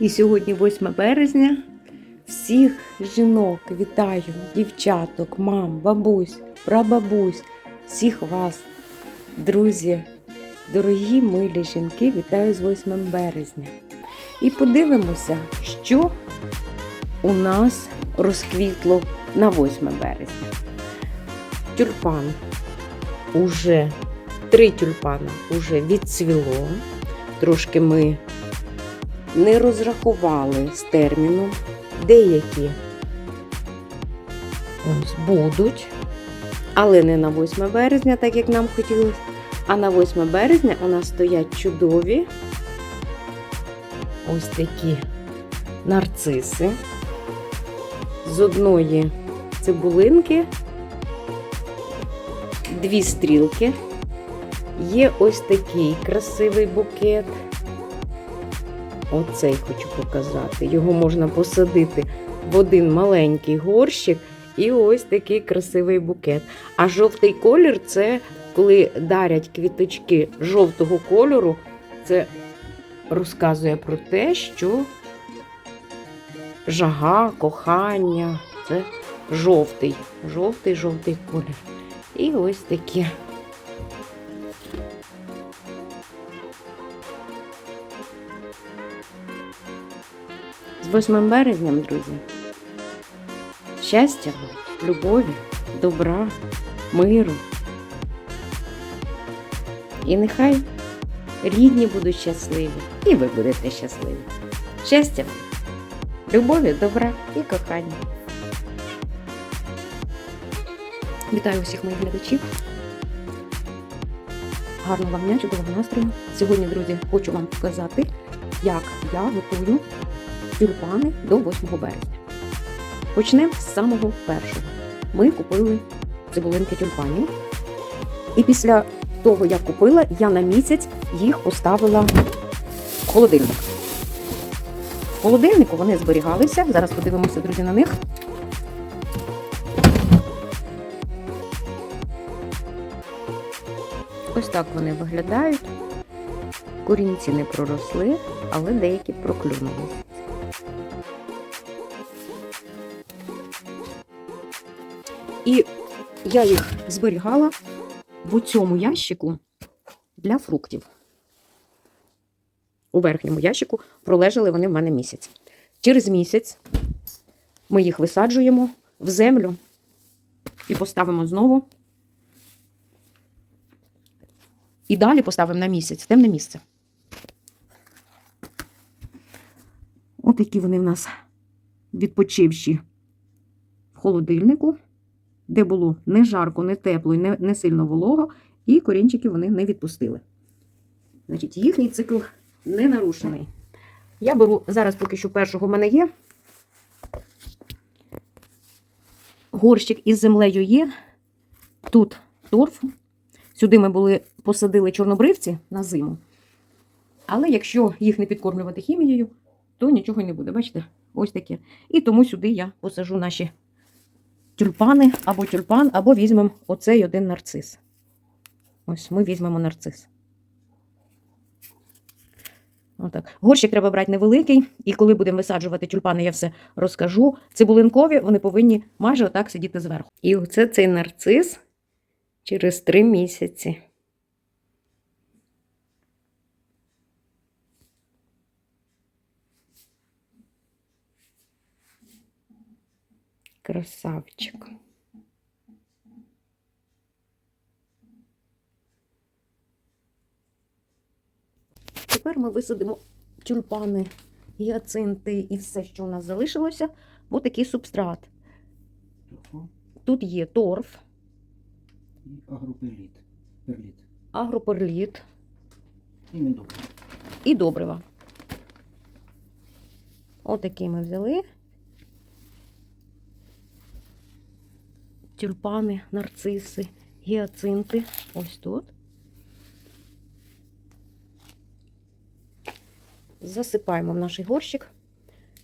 І сьогодні 8 березня. Всіх жінок вітаю, дівчаток, мам, бабусь, прабабусь, всіх вас, друзі, дорогі милі жінки, вітаю з 8 березня. І подивимося, що у нас розквітло на 8 березня. Тюльпан уже три тюльпана уже відцвіло. Трошки ми не розрахували з терміном. Деякі ось будуть, але не на 8 березня, так як нам хотілося. А на 8 березня у нас стоять чудові ось такі нарциси. З одної цибулинки, дві стрілки. Є ось такий красивий букет. Оцей хочу показати. Його можна посадити в один маленький горщик і ось такий красивий букет. А жовтий колір це коли дарять квіточки жовтого кольору, це розказує про те, що жага, кохання це жовтий, жовтий, жовтий колір. І ось такі. З 8 березням, друзі. Щастя, любові, добра, миру. І нехай рідні будуть щасливі, і ви будете щасливі. Щастя, любові, добра і кохання. Вітаю усіх моїх глядачів. Гарного вам дня, чудового настрою. Сьогодні, друзі, хочу вам показати, як я готую тюльпани до 8 березня. Почнемо з самого першого. Ми купили цибулинки тюльпанів. І після того, як купила, я на місяць їх поставила в холодильник. В холодильнику вони зберігалися. Зараз подивимося, друзі, на них. Ось так вони виглядають. Корінці не проросли, але деякі проклюнули. І я їх зберігала в цьому ящику для фруктів. У верхньому ящику пролежали вони в мене місяць. Через місяць ми їх висаджуємо в землю і поставимо знову. І далі поставимо на місяць темне місце. От які вони в нас відпочивші в холодильнику, де було не жарко, не тепло і не, не сильно волого, і корінчики вони не відпустили. Значить, їхній цикл не нарушений. Я беру зараз, поки що першого в мене є. Горщик із землею є. Тут торф. Сюди ми були посадили чорнобривці на зиму. Але якщо їх не підкормлювати хімією, то нічого не буде. Бачите? Ось таке. І тому сюди я посажу наші тюльпани або тюльпан, або візьмемо оцей один нарцис. Ось ми візьмемо нарцис. Отак. Горщик треба брати невеликий, і коли будемо висаджувати тюльпани, я все розкажу. Цибулинкові вони повинні майже отак сидіти зверху. І оце цей нарцис через три місяці. Красавчик. Тепер ми висадимо тюльпани, гіацинти і все, що у нас залишилося, в такий субстрат. Тут є торф, і агроперліт. Перліт. агроперліт І міндобри. і добрива. Отакий ми взяли. Тюльпани, нарциси, гіацинти. Ось тут. Засипаємо в наш горщик.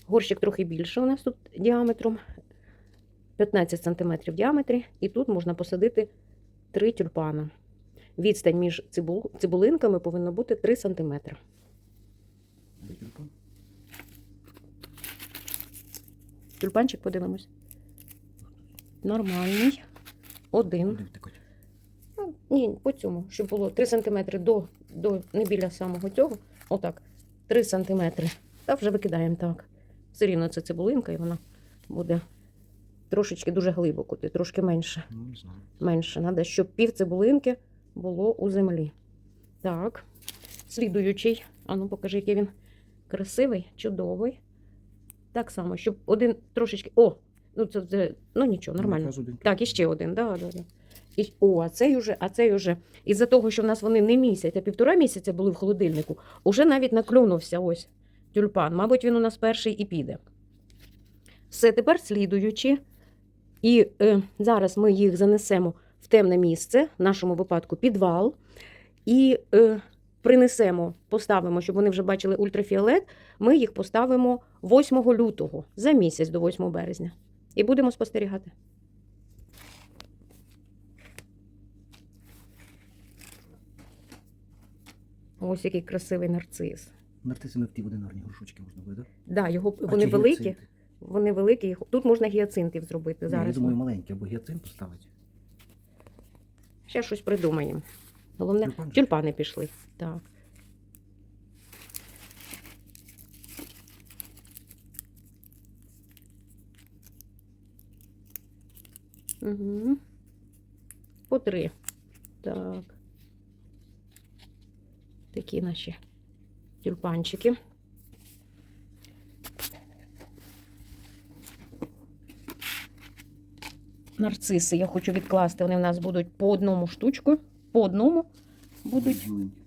Горщик трохи більше у нас тут діаметром. 15 см в діаметрі. І тут можна посадити 3 тюльпана. Відстань між цибулинками повинна бути 3 см. Тюльпанчик подивимось. Нормальний. Один. Ну, ні, по цьому, щоб було 3 см до, до не біля самого цього. Отак. 3 см. Та вже викидаємо так. Все рівно це цибулинка, і вона буде трошечки дуже глибоко, трошки менше. Ну, не знаю. Менше. Треба, щоб пів цибулинки було у землі. Так. Слідуючий. А ну покажи, який він красивий, чудовий. Так само, щоб один трошечки. О! Ну, це, це ну нічого, нормально. Так, і ще один, да, да, да. І, о, а цей уже, а цей уже. Із-за того, що в нас вони не місяць, а півтора місяця були в холодильнику, уже навіть наклюнувся ось тюльпан. Мабуть, він у нас перший і піде. Все, тепер слідуючи. І е, зараз ми їх занесемо в темне місце, в нашому випадку підвал, і е, принесемо, поставимо, щоб вони вже бачили ультрафіолет. Ми їх поставимо 8 лютого за місяць до 8 березня. І будемо спостерігати. Ось який красивий нарцис. Нарциси ми в ті одинарні горшочки можна буде, так? Да, його А вони великі, гіацинти? вони великі. їх- Тут можна гіацинтів зробити Ні, зараз. Я думаю, маленькі, або гіацин поставити. Ще щось придумаємо. Головне, тюльпани пішли. Так. Угу. По три. Так. Такі наші тюльпанчики. Нарциси я хочу відкласти. Вони в нас будуть по одному штучку. По одному будуть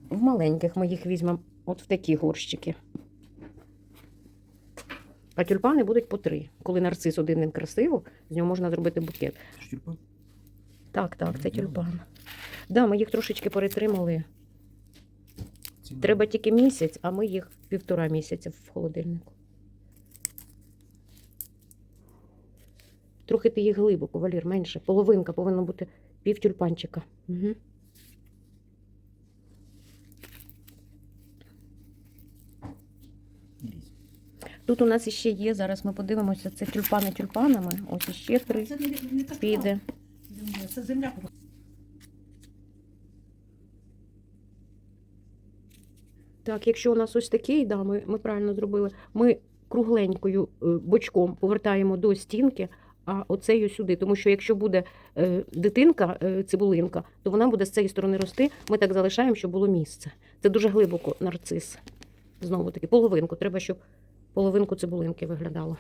в маленьких ми їх візьмемо от в такі горщики. А тюльпани будуть по три. Коли нарцис один він красиво, з нього можна зробити букет. Це тюльпан? Так, так, це тюльпан. Да, ми їх трошечки перетримали. Треба тільки місяць, а ми їх півтора місяця в холодильнику. Трохи ти їх глибоко, Валір, менше. Половинка повинна бути пів тюльпанчика. Угу. Тут у нас іще є, зараз ми подивимося, це тюльпани тюльпанами. Ось іще три Це не, не піде. земля, це земля. Так, якщо у нас ось такий, да, ми, ми правильно зробили. Ми кругленькою е, бочком повертаємо до стінки, а оцею сюди. Тому що якщо буде е, дитинка, е, цибулинка, то вона буде з цієї сторони рости. Ми так залишаємо, щоб було місце. Це дуже глибоко нарцис. Знову таки, половинку. Треба, щоб половинку цибулинки виглядало.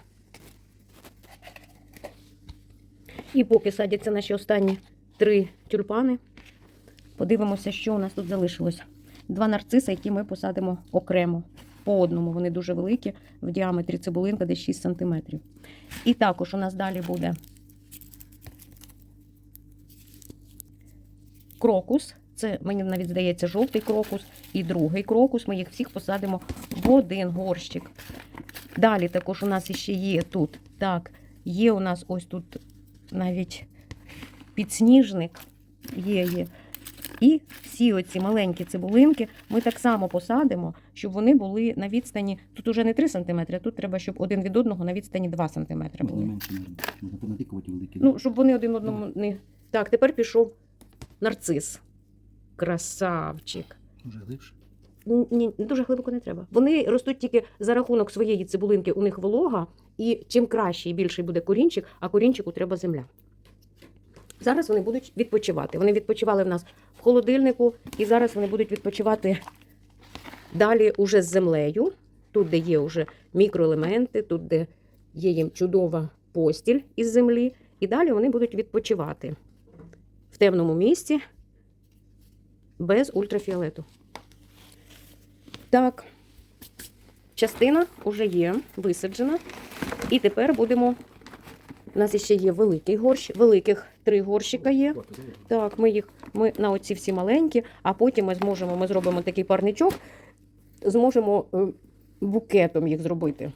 І поки садяться наші останні три тюльпани, подивимося, що у нас тут залишилось. Два нарциси, які ми посадимо окремо по одному. Вони дуже великі, в діаметрі цибулинка десь 6 см. І також у нас далі буде крокус. Це мені навіть здається жовтий крокус і другий крокус. Ми їх всіх посадимо в один горщик. Далі також у нас ще є тут. Так, є у нас ось тут навіть підсніжник. Є, є. І всі оці маленькі цибулинки ми так само посадимо, щоб вони були на відстані. Тут уже не 3 см, тут треба, щоб один від одного на відстані 2 см Ну, були. Ну, щоб вони один одному не. Так, тепер пішов нарцис. Красавчик. Може глибше. Ні, ні, дуже глибоко не треба. Вони ростуть тільки за рахунок своєї цибулинки, у них волога, і чим краще і більший буде корінчик, а корінчику треба земля. Зараз вони будуть відпочивати. Вони відпочивали в нас в холодильнику, і зараз вони будуть відпочивати далі уже з землею. Тут, де є вже мікроелементи, тут, де є їм чудова постіль із землі. І далі вони будуть відпочивати в темному місці без ультрафіолету. Так, частина вже є висаджена. І тепер будемо. У нас ще є великий горщ, великих три горщика є. Так, ми їх ми на оці всі маленькі, а потім ми зможемо, ми зробимо такий парничок, зможемо е, букетом їх зробити.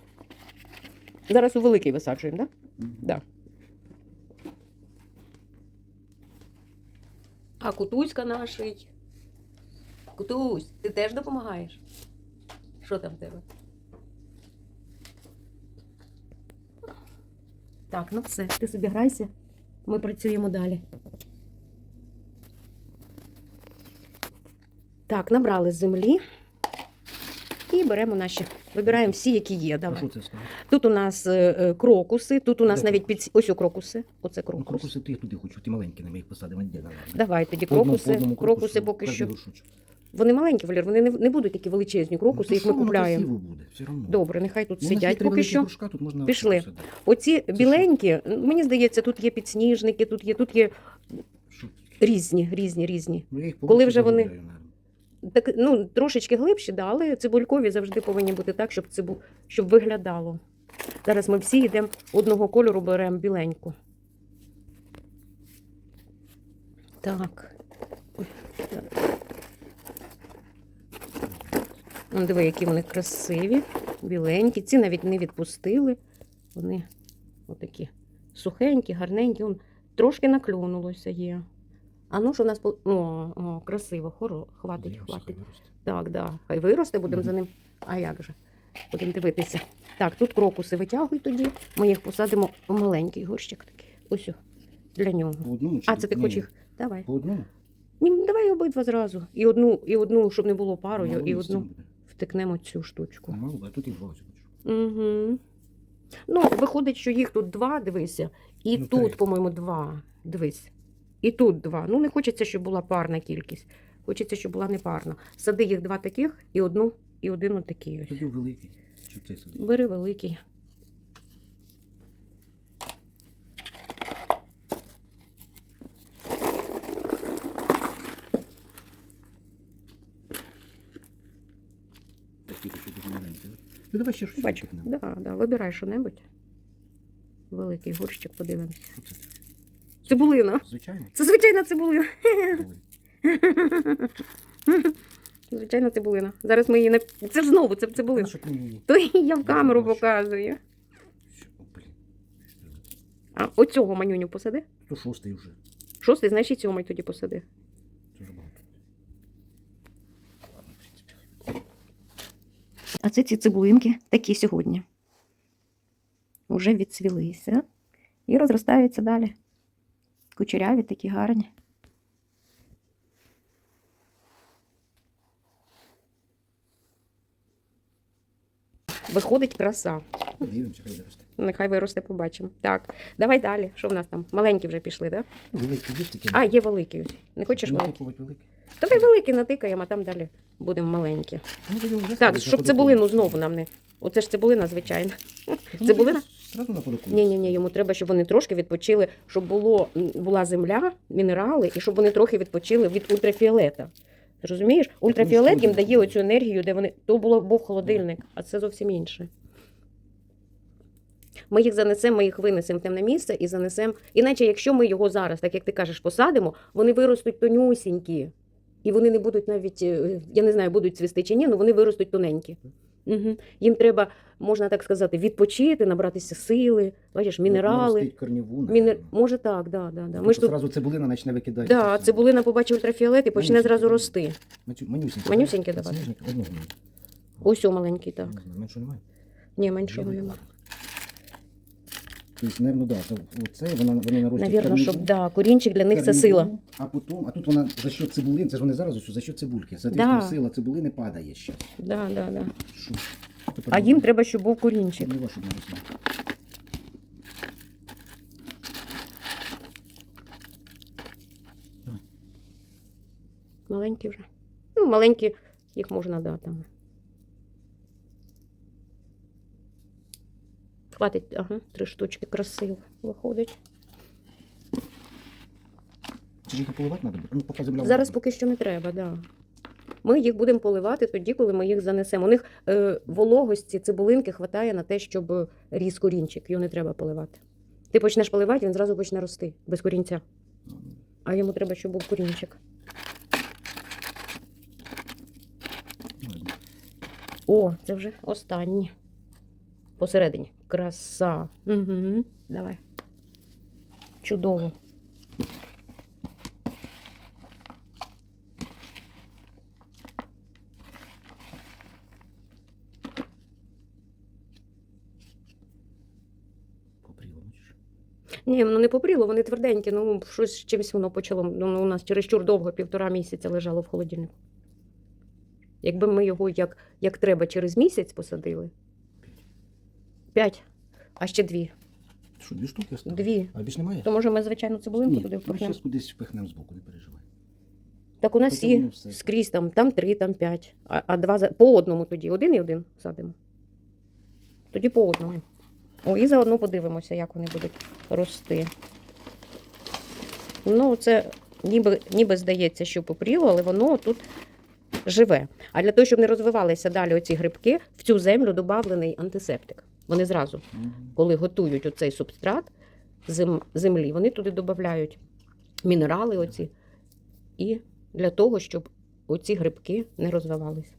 Зараз у великий висаджуємо, так? Мгм. Да. А кутуська наший. Кутусь, ти теж допомагаєш? Що там в тебе? Так, ну все, ти собі грайся. Ми працюємо далі. Так, набрали землі. І беремо наші. Вибираємо всі, які є. Давай. Тут у нас е, е, крокуси, тут у нас навіть під ось у крокуси. Оце Ну, крокус. крокуси ти туди хочу, ті маленькі на моїх посадимо. Давай тоді крокуси. крокуси поки що. Вони маленькі, Валір, вони не, не будуть такі величезні крокуси, Ну, їх ми купляємо. буде, все одно. Добре, нехай тут сидять поки що. тут можна Пішли. Оці біленькі, мені здається, тут є підсніжники, тут є, тут є різні, різні, різні. Ну, я їх Коли вже вони-. Так, ну, трошечки глибші, да, але цибулькові завжди повинні бути так, щоб, цибу... щоб виглядало. Зараз ми всі йдемо одного кольору, беремо біленьку. Так. Ой, так. Он, диви, які вони красиві, біленькі. Ці навіть не відпустили. Вони отакі сухенькі, гарненькі. Он, трошки наклюнулося є. А ну що в нас по- о, о, красиво, хоро, хватить, хватить. хай виросте. Так, да. Хай виросте, будемо за ним. А як же? Будемо дивитися. Так, тут крокуси витягуй тоді. Ми їх посадимо у маленький горщик такий. Ось о, для нього. По одному чи А, це ти ні? хочеш їх? Давай. По одному? Ні, давай обидва зразу. І одну, і одну, щоб не було парою, Мало і одну буде. Втикнемо цю штучку. Мало, а тут і два. Угу. Ну, виходить, що їх тут два, дивися, і Ну, тут, по-моєму, два. Дивись. І тут два. Ну, не хочеться, щоб була парна кількість. Хочеться, щоб була непарна. Сади їх два таких і одну, і один отакий. Тоді великий. Чи цей садить? Бери великий. Так, тільки що дуже маленький. Ну давай ще щось. Бачу. витягнемо. Да, да. Вибирай що-небудь. Великий горщик, подивимось. Що це? Цибулина. Звичайно. Це звичайна цибулина. Коли? Звичайна цибулина. Зараз ми її не. Це ж знову це цибулина. Щоб То я в камеру бачу. показую. Що, о, блін. А оцього манюню посади. То шостий вже. Шостий, значить сьомий тоді посади. Це вже багато. Ладно, в принципі. А це ці цибулинки такі сьогодні. Уже відцвілися і розростаються далі. Кучеряві такі гарні. Виходить краса. Подивимося, хай виросте. Нехай виросте, побачимо. Так, давай далі. Що в нас там? Маленькі вже пішли, так? Да? Великий є таке. А, є великі. Не хочеш великі? Великий. Давай великі натикаємо, а там далі будемо маленькі. Ну, Так, щоб цибулину знову нам не. Оце ж цибулина, звичайно. Ну, цибулина? Ні, ні, ні, йому треба, щоб вони трошки відпочили, щоб було, була земля, мінерали, і щоб вони трохи відпочили від ультрафіолета. Розумієш? Ультрафіолет їм дає оцю енергію, де вони. То було був холодильник, а це зовсім інше. Ми їх занесемо, ми їх винесемо в темне місце і занесемо. Іначе, якщо ми його зараз, так як ти кажеш, посадимо, вони виростуть тонюсінькі. І вони не будуть навіть, е, я не знаю, будуть цвісти чи ні, але вони виростуть тоненькі. Угу. Їм треба, можна так сказати, відпочити, набратися сили, бачиш, мінерали. Корніву, Мінер... Може так, да, да, да. Тобто Ми ж тут Зразу цибулина почне викидати. да, цибулина побачить ультрафіолет і почне зразу рости. Манюсінькі. Манюсінькі немає. Ось о маленький, так. Меншого немає. Ні, меншого Є, нема. Тобто, напевно, да, це, оце вона, вони наростять Навірно, щоб да, корінчик для них це сила. А потім, а тут вона за що цибулин, це ж вони зараз ось за що цибульки. Соответственно, Да. сила цибулини падає ще. Да, да, да. Що? Тепер А їм треба, щоб був корінчик. корнева, щоб не росла. Маленькі вже. Ну, маленькі, їх можна да, там. Хватить, ага, три штучки красиво виходить. Чи їх поливати треба? Ну, поки земля Зараз поки що не треба, да. Ми їх будемо поливати тоді, коли ми їх занесемо. У них е, вологості цибулинки хватає на те, щоб ріс корінчик. Його не треба поливати. Ти почнеш поливати, він зразу почне рости без корінця. А йому треба, щоб був корінчик. О, це вже останні. Посередині. Краса. Угу. Давай. Чудово. Ні, воно не попріло, вони тверденькі, ну щось чимось воно почало. Ну, у нас чересчур довго, півтора місяця лежало в холодильнику. Якби ми його як, як треба через місяць посадили. П'ять, а ще дві. Що, дві штуки осталось? Дві. А більш немає? То може ми звичайну цибулинку Ні, туди ми впихнемо? зараз кудись впихнемо збоку, не переживай. Так у нас воно все. скрізь там, там три, там п'ять. А, а два за- по одному тоді. Один і один садимо. Тоді по одному. О, і заодно подивимося, як вони будуть рости. Ну, це ніби, ніби здається, що попріло, але воно тут живе. А для того, щоб не розвивалися далі оці грибки, в цю землю додавлений антисептик. Вони зразу коли готують оцей субстрат зем, землі, вони туди додають мінерали оці, і для того, щоб оці грибки не розвивалися.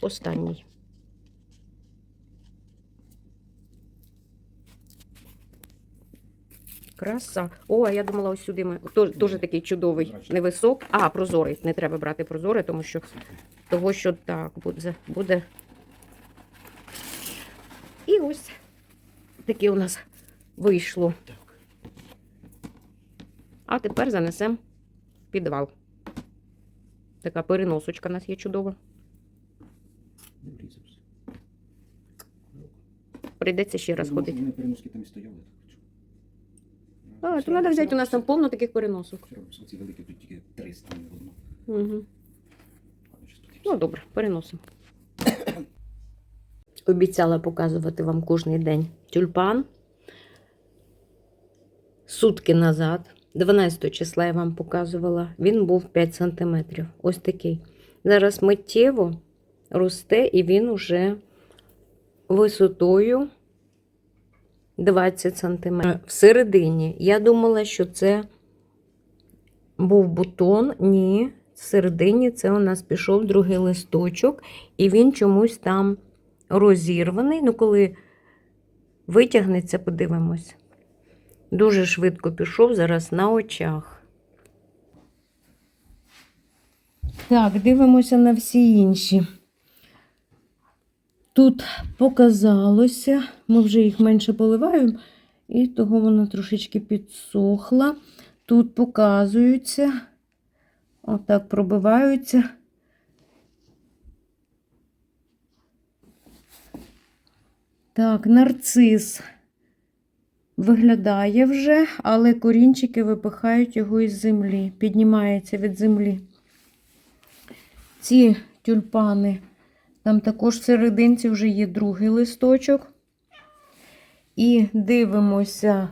Останній. Краса. О, а я думала, ось сюди ми. Дуже такий чудовий, невисок. А, прозорий. Не треба брати прозорий, тому що того, що так буде. буде. І ось таке у нас вийшло. А тепер занесемо підвал. Така переносочка у нас є чудова. Прийдеться ще раз думав, ходити. Вони переноски там і стояли. так що. А, то треба взяти, у нас там повно таких переносок. Оці великі тут тільки 300 не. Угу. І Ну, добре, переносимо. Обіцяла показувати вам кожен день тюльпан. Сутки назад, 12 числа я вам показувала, він був 5 см. Ось такий. Зараз миттєво росте і він уже висотою 20 см. Всередині я думала, що це був бутон. Ні, всередині це у нас пішов другий листочок, і він чомусь там розірваний. Ну, коли витягнеться, подивимось. Дуже швидко пішов зараз на очах. Так, дивимося на всі інші. Тут показалося, ми вже їх менше поливаємо, і того вона трошечки підсохла. Тут показуються, отак пробиваються. Так, нарцис виглядає вже, але корінчики випихають його із землі, піднімається від землі. Ці тюльпани, там також в серединці вже є другий листочок. І дивимося,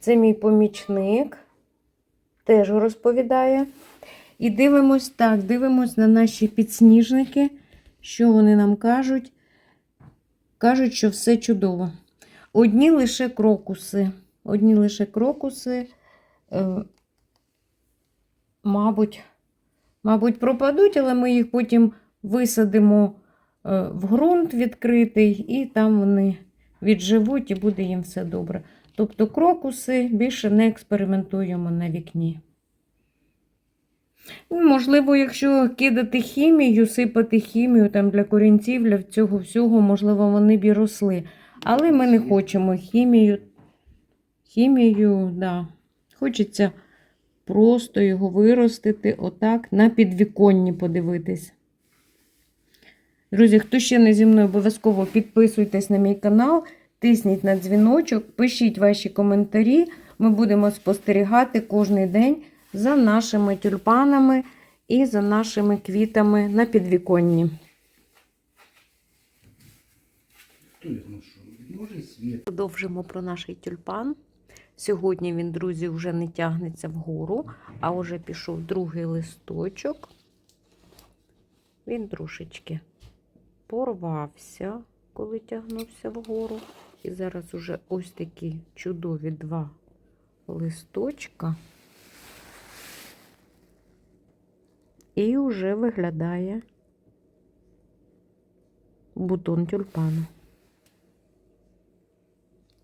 це мій помічник, теж розповідає. І дивимось так, дивимось на наші підсніжники, що вони нам кажуть. Кажуть, що все чудово. Одні лише крокуси. Одні лише крокуси, е, мабуть, мабуть, пропадуть, але ми їх потім висадимо в ґрунт відкритий, і там вони відживуть, і буде їм все добре. Тобто крокуси більше не експериментуємо на вікні. Можливо, якщо кидати хімію, сипати хімію там для корінців, для цього всього, можливо, вони б і росли. Але ми не хочемо хімію. Хімію, да. Хочеться просто його виростити отак на підвіконні подивитись. Друзі, хто ще не зі мною, обов'язково підписуйтесь на мій канал, тисніть на дзвіночок, пишіть ваші коментарі. Ми будемо спостерігати кожен день за нашими тюльпанами і за нашими квітами на підвіконні. Хто їх знайшов? Може світ. Продовжимо про наш тюльпан. Сьогодні він, друзі, вже не тягнеться вгору, а вже пішов другий листочок. Він трошечки порвався, коли тягнувся вгору. І зараз уже ось такі чудові два листочка. І вже виглядає бутон тюльпану.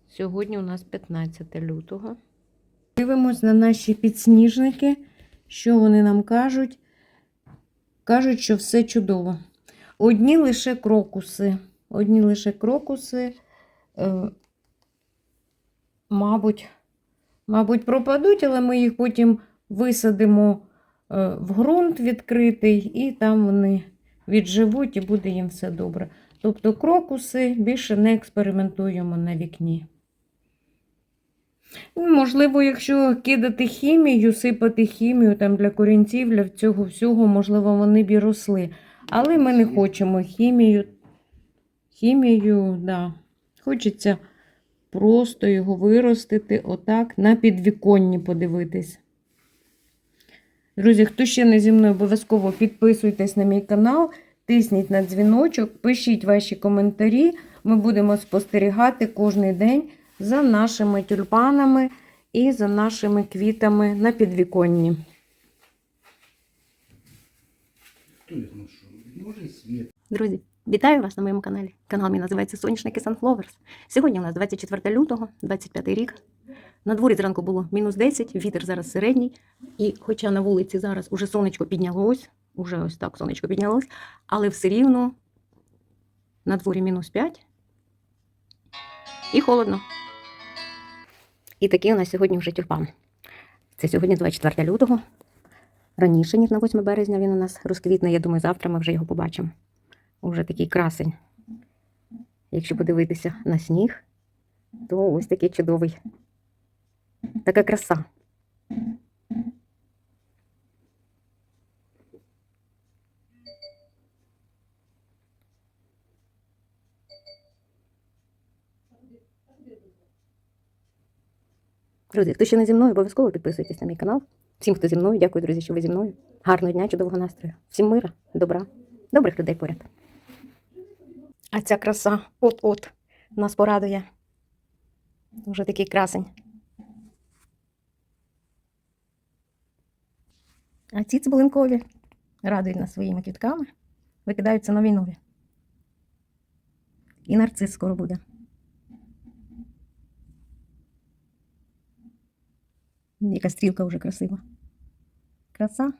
Сьогодні у нас 15 лютого. Дивимось на наші підсніжники, що вони нам кажуть. Кажуть, що все чудово. Одні лише крокуси. Одні лише крокуси, е, мабуть, мабуть, пропадуть, але ми їх потім висадимо е, в ґрунт відкритий, і там вони відживуть, і буде їм все добре. Тобто крокуси більше не експериментуємо на вікні. Ну, Можливо, якщо кидати хімію, сипати хімію там для корінців, для цього всього, можливо, вони б і росли. Але ми не хочемо хімію. Хімію, да. Хочеться просто його виростити отак на підвіконні подивитись. Друзі, хто ще не зі мною, обов'язково підписуйтесь на мій канал, тисніть на дзвіночок, пишіть ваші коментарі. Ми будемо спостерігати кожен день за нашими тюльпанами і за нашими квітами на підвіконні. І світ. Друзі, вітаю вас на моєму каналі. Канал мій називається Соняшники Sunflowers. Сьогодні у нас 24 лютого, 25 рік. На дворі зранку було мінус 10, вітер зараз середній. І хоча на вулиці зараз уже сонечко піднялось, уже ось так сонечко піднялось, але все рівно на дворі мінус 5 і холодно. І такий у нас сьогодні вже тюльпан. Це сьогодні 24 лютого. Раніше, ніж на 8 березня, він у нас розквітне. Я думаю, завтра ми вже його побачимо. Уже такий красень. Якщо подивитися на сніг, то ось такий чудовий. Така краса. Друзі, хто ще не зі мною, обов'язково підписуйтесь на мій канал. Всім, хто зі мною, дякую, друзі, що ви зі мною. Гарного дня, чудового настрою. Всім мира, добра, добрих людей поряд. А ця краса от-от нас порадує. Вже такий красень. А ці цибулинкові радують нас своїми квітками. Викидаються нові нові. І нарцис скоро буде. Яка стрілка вже красива. Краса.